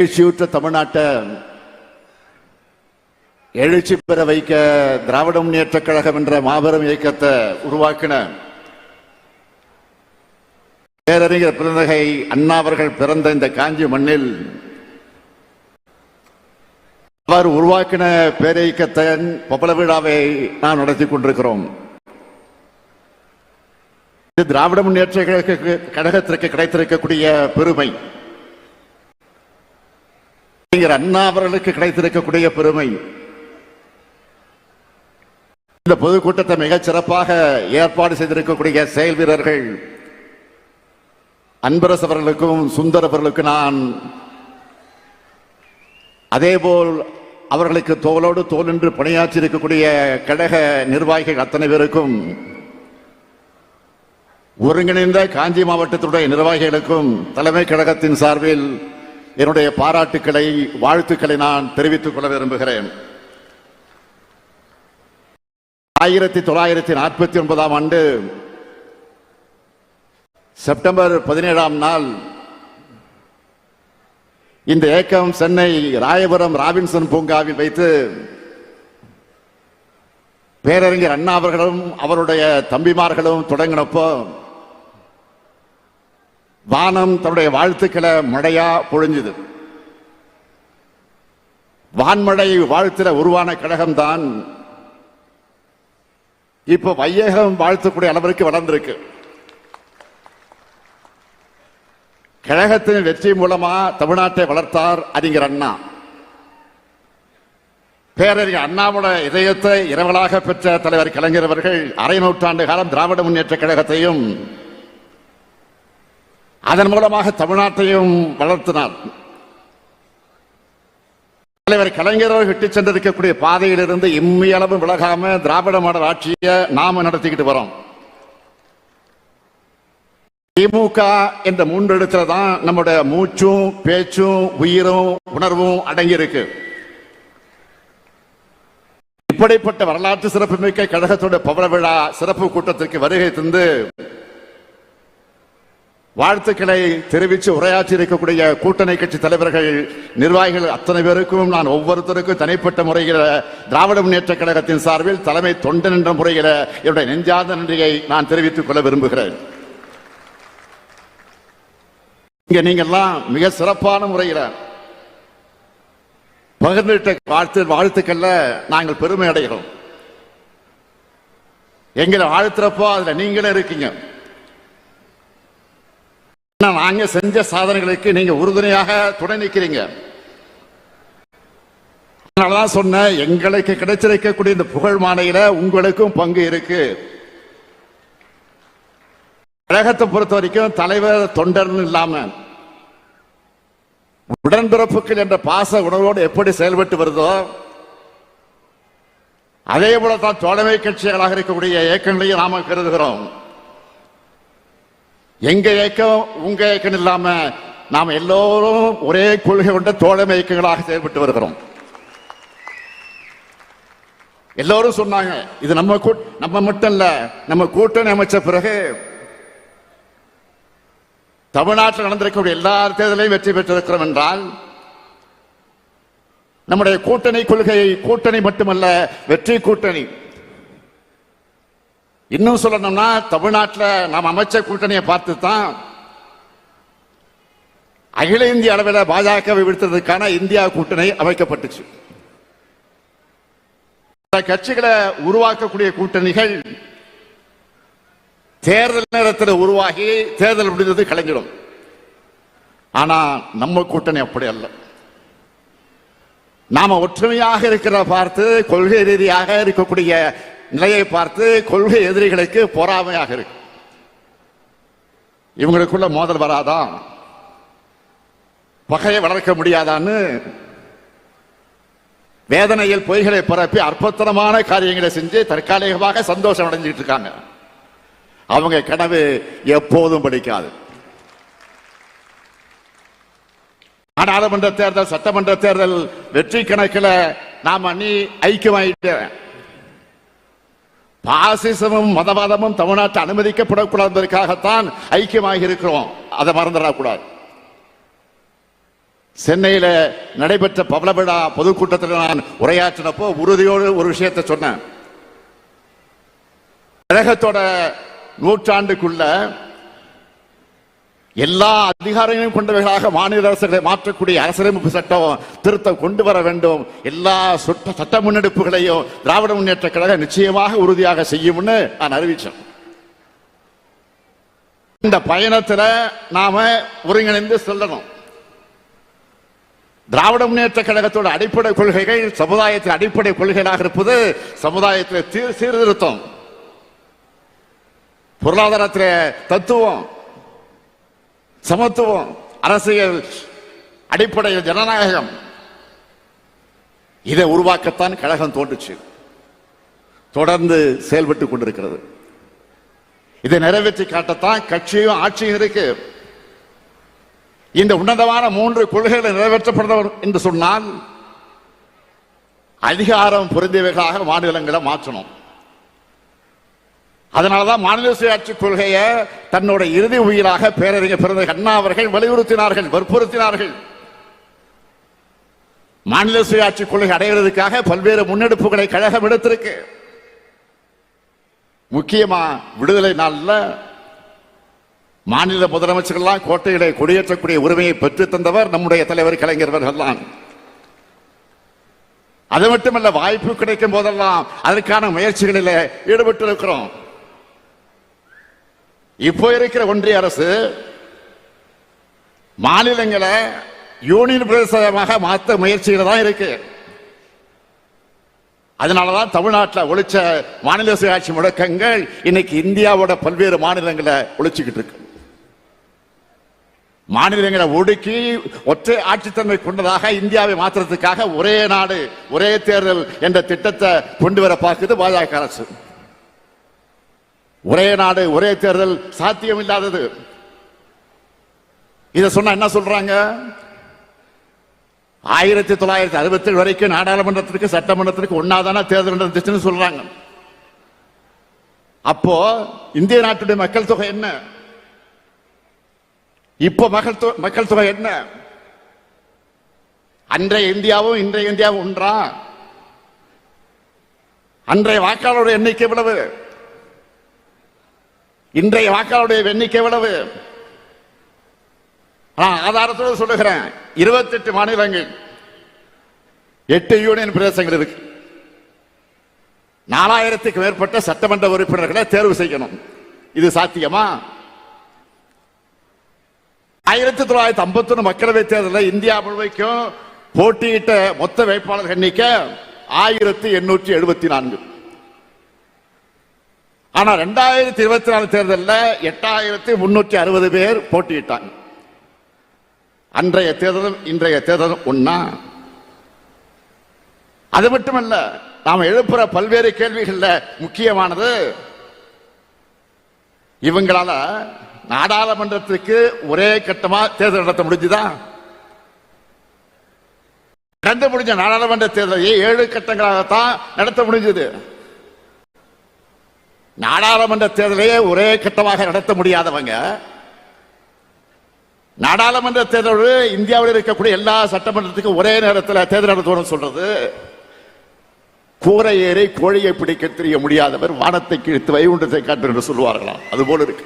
எழுச்சியூற்ற தமிழ்நாட்டை எழுச்சி பெற வைக்க திராவிட முன்னேற்ற கழகம் என்ற மாபெரும் இயக்கத்தை உருவாக்கின பேரறிஞர் பிறந்தகை அண்ணா அவர்கள் பிறந்த இந்த காஞ்சி மண்ணில் அவர் உருவாக்கின பேரியக்கத்தின் பபல விழாவை நாம் நடத்தி கொண்டிருக்கிறோம். இது திராவிட முன்னேற்ற கழக- கழகத்திற்கு கிடைத்திருக்கக்கூடிய பெருமை. அறிஞர் அண்ணா அவர்களுக்கு கிடைத்திருக்கக்கூடிய பெருமை. இந்த பொதுக்கூட்டத்தை மிகச் சிறப்பாக ஏற்பாடு செய்திருக்கக்கூடிய செயல் வீரர்கள் அன்பரசு அவர்களுக்கும் சுந்தர் அவர்களுக்கு நான் அதேபோல் அவர்களுக்கு தோளோடு தோல் என்று பணியாற்றி இருக்கக்கூடிய கழக நிர்வாகிகள் அத்தனை பேருக்கும் ஒருங்கிணைந்த காஞ்சி மாவட்டத்துடைய நிர்வாகிகளுக்கும் தலைமை கழகத்தின் சார்பில் என்னுடைய பாராட்டுக்களை வாழ்த்துக்களை நான் தெரிவித்துக் கொள்ள விரும்புகிறேன். ஆயிரத்தி தொள்ளாயிரத்தி நாற்பத்தி ஒன்பதாம் ஆண்டு செப்டம்பர் பதினேழாம் நாள் இந்த ஏக்கம் சென்னை ராயபுரம் ராபின்சன் பூங்காவில் வைத்து பேரறிஞர் அண்ணா அவர்களும் அவருடைய தம்பிமார்களும் தொடங்கினப்போ வானம் தன்னுடைய வாழ்த்துக்களை மழையா பொழிஞ்சுது. வான்மழை வாழ்த்துல உருவான கழகம்தான் இப்ப வையகம் வாழ்த்தக்கூடிய அளவிற்கு வளர்ந்திருக்கு. கழகத்தின் வெற்றி மூலமா தமிழ்நாட்டை வளர்த்தார் அறிஞர் அண்ணா. பேரறிஞர் அண்ணாவோட இதயத்தை இரவலாக பெற்ற தலைவர் கலைஞர் அவர்கள் அரை நூற்றாண்டு காலம் திராவிட முன்னேற்ற கழகத்தையும் அதன் மூலமாக தமிழ்நாட்டையும் வளர்த்தினார். தலைவர் கலைஞர் விட்டு சென்றிருக்கக்கூடிய பாதையிலிருந்து இம்மியளவு விலகாம திராவிட மாடல் ஆட்சியை நாம நடத்திக்கிட்டு வரோம். திமுக என்ற மூன்று இடத்துல தான் நம்முடைய மூச்சும் பேச்சும் உயிரும் உணர்வும் அடங்கி இருக்கு இப்படிப்பட்ட வரலாற்று சிறப்புமிக்க கழகத்தோட பவள விழா சிறப்பு கூட்டத்திற்கு வருகை தந்து வாழ்த்துக்களை தெரிவித்து உரையாற்றி இருக்கக்கூடிய கூட்டணி கட்சி தலைவர்கள் நிர்வாகிகள் அத்தனை பேருக்கும் நான் ஒவ்வொருத்தருக்கும் தனிப்பட்ட முறையில் திராவிட முன்னேற்ற கழகத்தின் சார்பில் தலைமை தொண்டன் என்ற முறையில் என்னுடைய நெஞ்சார்ந்த நன்றியை நான் தெரிவித்துக் கொள்ள விரும்புகிறேன். இங்கே நீங்கள்லாம் மிக சிறப்பான முறையில் பகிர்ந்துட்ட வாழ்த்து வாழ்த்துக்கள்ல நாங்கள் பெருமை அடைகிறோம். எங்களை வாழ்த்துறப்போ அதுல நீங்களே இருக்கீங்க. நாங்க செஞ்ச சாதனைகளுக்கு நீங்க உறுதுணையாக துணை நிற்கிறீங்க அதனாலதான் சொன்ன எங்களுக்கு கிடைச்சிருக்கக்கூடிய இந்த புகழ் மாலையில உங்களுக்கும் பங்கு இருக்கு. கழகத்தை பொறுத்த வரைக்கும் தலைவர் தொண்டர்னு இல்லாம உடன்பிறப்புகள் என்ற பாச உணர்வோடு எப்படி செயல்பட்டு வருதோ அதே போல தான் தோழமை கட்சிகளாக இருக்கக்கூடிய இயக்கங்களையும் நாம கருதுகிறோம். எங்க இயக்கம் உங்க இயக்கம் இல்லாம நாம் எல்லோரும் ஒரே கொள்கை கொண்ட தோழமை இயக்கங்களாக செயல்பட்டு வருகிறோம். எல்லோரும் சொன்னாங்க இது நம்ம நம்ம மட்டும் இல்ல நம்ம கூட்டணி அமைச்ச பிறகு தமிழ்நாட்டில் நடந்திருக்கக்கூடிய எல்லா தேர்தலையும் வெற்றி பெற்றிருக்கிறோம் என்றால் நம்முடைய கூட்டணி கொள்கை கூட்டணி மட்டுமல்ல வெற்றி கூட்டணி இன்னும் சொல்லணும்னா தமிழ்நாட்டில் நாம் அமைச்ச கூட்டணியை பார்த்து தான் அகில இந்திய அளவில் பாஜகவை விடுத்ததற்கான இந்தியா கூட்டணி அமைக்கப்பட்டுச்சு. கட்சிகளை உருவாக்கக்கூடிய கூட்டணிகள் தேர்தல் நேரத்தில் உருவாகி தேர்தல் முடிந்தது கலைஞ்சிடும் ஆனா நம்ம கூட்டணி அப்படி அல்ல. நாம ஒற்றுமையாக இருக்கிற பார்த்து கொள்கை ரீதியாக இருக்கக்கூடிய நிலையை பார்த்து கொள்கை எதிரிகளுக்கு பொறாமையாக இருக்கு. இவங்களுக்குள்ள மோதல் வராதான் பகையை வளர்க்க முடியாதான்னு வேதனையில் பொய்களை பரப்பி அற்புதமான காரியங்களை செஞ்சு தற்காலிகமாக சந்தோஷம் அடைஞ்சிட்டு இருக்காங்க. அவங்க கனவு எப்போதும் படிக்காது. நாடாளுமன்ற தேர்தல் சட்டமன்ற தேர்தல் வெற்றி கணக்கில் நாம் அணி ஐக்கியமாயிட்டு பாசிசமும் மதவாதமும் தமிழ்நாட்டை அனுமதிக்கப்படக்கூடாது என்பதற்காகத்தான் இருக்கிறோம் அதை மறந்துடக்கூடாது. சென்னையில் நடைபெற்ற பவள விழா பொதுக்கூட்டத்தில் நான் உரையாற்றினப்போ உறுதியோடு ஒரு விஷயத்தை சொன்னேன். கழகத்தோட நூற்றாண்டுக்குள்ள எல்லா அதிகாரங்களையும் கொண்டவைகளாக மாநில அரசுகளை மாற்றக்கூடிய அரசியலமைப்பு சட்டம் திருத்தம் கொண்டு வர வேண்டும். எல்லா சுட்ட சட்ட முன்னெடுப்புகளையும் திராவிட முன்னேற்ற கழகம் நிச்சயமாக உறுதியாக செய்யும்னு நான் அறிவிச்சேன். இந்த பயணத்துல நாம ஒருங்கிணைந்து செல்லணும். திராவிட முன்னேற்ற கழகத்தோட அடிப்படை கொள்கைகள் சமுதாயத்தின் அடிப்படை கொள்கைகளாக இருப்பது சமுதாயத்தில் சீர்திருத்தம். பொருளாதாரத்தில் தத்துவம். சமத்துவம் அரசியல் அடிப்படையில் ஜனநாயகம். இதை உருவாக்கத்தான் கழகம் தோன்றுச்சு. தொடர்ந்து செயல்பட்டுக் கொண்டிருக்கிறது. இதை நிறைவேற்றி காட்டத்தான் கட்சியும் ஆட்சியும் இருக்கு. இந்த உன்னதமான மூன்று கொள்கைகளை நிறைவேற்றப்படும் என்று சொன்னால் அதிகாரம் பொருந்தியவைகளாக மாநிலங்களை மாற்றணும். அதனாலதான் மாநில சுயாட்சி கொள்கையை தன்னோட இறுதி உயிராக பேரறிஞர் பிறந்த கண்ணா அவர்கள் வலியுறுத்தினார்கள் வற்புறுத்தினார்கள். மாநில சுயாட்சி கொள்கை அடைவதற்காக பல்வேறு முன்னெடுப்புகளை கழகம் எடுத்திருக்கு. முக்கியமா விடுதலை நாளில் மாநில முதலமைச்சர்கள்லாம் கோட்டையிலே கொடியேற்றக்கூடிய உரிமையை பெற்று தந்தவர் நம்முடைய தலைவர் கலைஞர்கள் அவர்கள்தான். அது மட்டுமல்ல வாய்ப்பு கிடைக்கும் போதெல்லாம் அதற்கான முயற்சிகளில் ஈடுபட்டு இருக்கிறோம் இப்போ இருக்கிற ஒன்றிய அரசு மாநிலங்களை யூனியன் பிரதேசமாக மாற்ற முயற்சிகள் தான் இருக்கு. அதனாலதான் தமிழ்நாட்டில் ஒழிச்ச மாநில சுயாட்சி முழக்கங்கள் இன்னைக்கு இந்தியாவோட பல்வேறு மாநிலங்களை ஒழிச்சுக்கிட்டு இருக்கு. மாநிலங்களை ஒடுக்கி ஒற்றை ஆட்சித்தன்மை கொண்டதாக இந்தியாவை மாற்றுறதுக்காக ஒரே நாடு ஒரே தேர்தல் என்ற திட்டத்தை கொண்டு வர பார்க்குது பாஜக அரசு. ஒரே நாடு ஒரே தேர்தல் சாத்தியம் இல்லாதது இதை சொன்னா என்ன சொல்றாங்க? ஆயிரத்தி தொள்ளாயிரத்தி அறுபத்தி வரைக்கும் நாடாளுமன்றத்திற்கு சட்டமன்றத்திற்கு ஒன்னாதான தேர்தல் நடந்துச்சுன்னு சொல்றாங்க. அப்போ இந்திய நாட்டுடைய மக்கள் தொகை என்ன? இப்போ மக்கள் மக்கள் தொகை என்ன? அன்றைய இந்தியாவும் இன்றைய இந்தியாவும் ஒன்றா? அன்றைய வாக்காளருடைய எண்ணிக்கை எவ்வளவு? இன்றைய வாக்காளருடைய எண்ணிக்கை எவ்வளவு? ஆதாரத்தோடு சொல்லுகிறேன். இருபத்தெட்டு மாநிலங்கள் எட்டு யூனியன் பிரதேசங்கள் இருக்கு. நாலாயிரத்துக்கு மேற்பட்ட சட்டமன்ற உறுப்பினர்களை தேர்வு செய்யணும். இது சாத்தியமா? ஆயிரத்தி தொள்ளாயிரத்தி ஐம்பத்தி ஒண்ணு மக்களவை தேர்தலில் இந்தியா முழுமைக்கும் போட்டியிட்ட மொத்த வேட்பாளர் எண்ணிக்கை ஆயிரத்தி எண்ணூற்றி எழுபத்தி நான்கு. ஆனா ரெண்டாயிரத்தி இருபத்தி நாலு தேர்தலில் எட்டாயிரத்தி முன்னூற்றி அறுபது பேர் போட்டியிட்டாங்க. அன்றைய தேர்தலும் இன்றைய தேர்தலும் ஒன்னா அது மட்டுமல்ல நாம் எழுப்புற பல்வேறு கேள்விகள்ல முக்கியமானது இவங்களால நாடாளுமன்றத்துக்கு ஒரே கட்டமா தேர்தல் நடத்த முடிஞ்சுதா? நடந்து முடிஞ்ச நாடாளுமன்ற தேர்தலை ஏழு கட்டங்களாகத்தான் நடத்த முடிஞ்சது. நாடாளுமன்ற தேர்தலையே ஒரே கட்டமாக நடத்த முடியாதவங்க நாடாளுமன்ற தேர்தல் இந்தியாவில் இருக்கக்கூடிய எல்லா சட்டமன்றத்துக்கும் ஒரே நேரத்தில் தேர்தல் நடத்தணும் சொல்றது கூரை ஏறி கோழியை பிடிக்க தெரிய முடியாதவர் வானத்தை கிழித்து வைகுண்டத்தை காட்டு என்று சொல்லுவார்களாம் அது போல இருக்கு.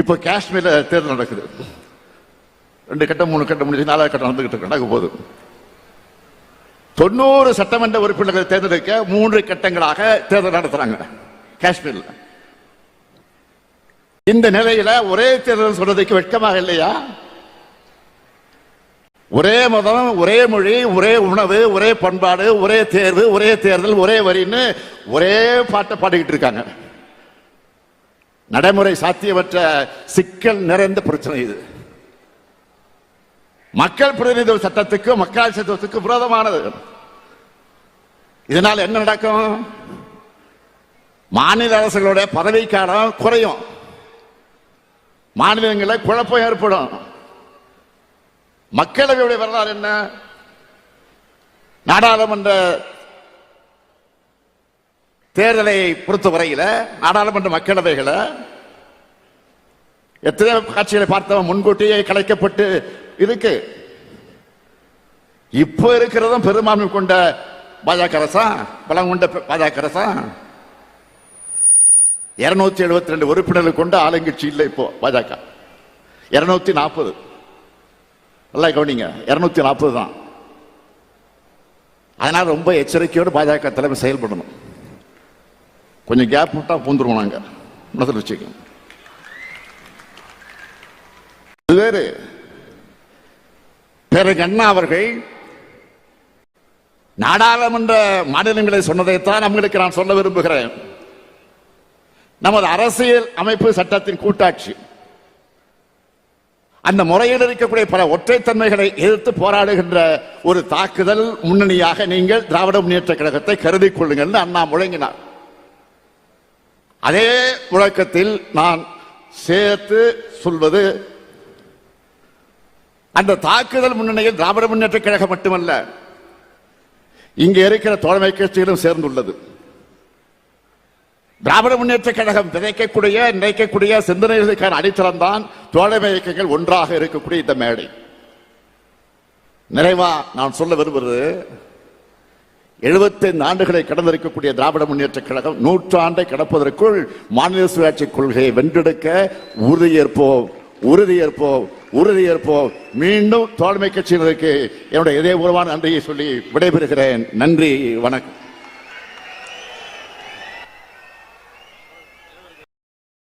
இப்ப காஷ்மீர்ல தேர்தல் நடக்குது. ரெண்டு கட்டம் மூணு கட்டம் முடிஞ்சு நாலாவது கட்டம் நடந்துகிட்டு இருக்கு. நடக்க போகுது. தொண்ணூறு சட்டமன்ற உறுப்பினர்கள் தேர்ந்தெடுக்க மூன்று கட்டங்களாக தேர்தல் நடத்துறாங்க. காஷ்மீர்ல. இந்த நிலையில ஒரே தேர்தல் சொல்றதுக்கு வெட்கமாக இல்லையா? ஒரே மதம் ஒரே மொழி ஒரே உணவு ஒரே பண்பாடு ஒரே தேர்வு ஒரே தேர்தல் ஒரே வரின்னு ஒரே பாட்டை பாடிக்கிட்டு இருக்காங்க. நடைமுறை சாத்தியமற்ற சிக்கல் நிறைந்த பிரச்சனை இது. மக்கள் பிரதிநிதித்துவ சட்டத்துக்கு மக்கள் சட்டத்துக்கு விரோதமானது. இதனால் என்ன நடக்கும்? மாநில அரசுகளுடைய பதவிக்காலம் குறையும். மாநிலங்களில் குழப்பம் ஏற்படும். மக்களவையுடைய வரலாறு என்ன? நாடாளுமன்ற தேர்தலை பொறுத்தவரையில நாடாளுமன்ற மக்களவைகளை எத்தனையோ காட்சிகளை பார்த்தவன் முன்கூட்டியே கலைக்கப்பட்டு இருக்கு. இப்ப இருக்கிறதும் பெரும்பான்மை கொண்ட பாஜக அரசா? பலம் கொண்ட பாஜக அரசா? இருநூத்தி எழுபத்தி ரெண்டு உறுப்பினர்கள் கொண்ட ஆளுங்கட்சி இல்லை இப்போ பாஜக. இருநூத்தி நாற்பது நல்லா கவனிங்க இருநூத்தி நாற்பது தான். அதனால ரொம்ப எச்சரிக்கையோடு பாஜக தலைமை செயல்படணும். கொஞ்சம் கேப் விட்டா பூந்துருவோம் நாங்க. மனசில் வச்சுக்கோங்க. வேறு. பெருகண்ணா அண்ணா அவர்கள் நாடாளுமன்ற மாநிலங்களை சொன்னதைத்தான் நம்மளுக்கு நான் சொல்ல விரும்புகிறேன். நமது அரசியல் அமைப்பு சட்டத்தின் கூட்டாட்சி. அந்த முறையில் இருக்கக்கூடிய பல ஒற்றைத்தன்மைகளை எதிர்த்து போராடுகின்ற ஒரு தாக்குதல் முன்னணியாக நீங்கள் திராவிட முன்னேற்ற கழகத்தை கருதி கொள்ளுங்கள் என்று அண்ணா முழங்கினார். அதே முழக்கத்தில் நான் சேர்த்து சொல்வது அந்த தாக்குதல் முன்னணியில் திராவிட முன்னேற்ற கழகம் மட்டுமல்ல இங்கே இருக்கிற தோழமை கட்சிகளும் சேர்ந்துள்ளது. திராவிட முன்னேற்ற கழகம் விதைக்கக்கூடிய நினைக்கக்கூடிய சிந்தனைகளுக்கான அடித்தளம் தான் தோழமை இயக்கங்கள் ஒன்றாக இருக்கக்கூடிய இந்த மேடை. நிறைவா நான் சொல்ல விரும்புவது 75 ஆண்டுகளை கடந்திருக்கக்கூடிய திராவிட முன்னேற்ற கழகம் நூற்றாண்டை கடப்பதற்குள் மாநில சுயாட்சி கொள்கையை வென்றெடுக்க உறுதியேற்போம் உறுதியேற்போம். உறுதியேற்போம் மீண்டும் தோழமை கட்சியினருக்கு என்னுடைய இதயபூர்வமான நன்றியை சொல்லி விடைபெறுகிறேன். நன்றி வணக்கம்.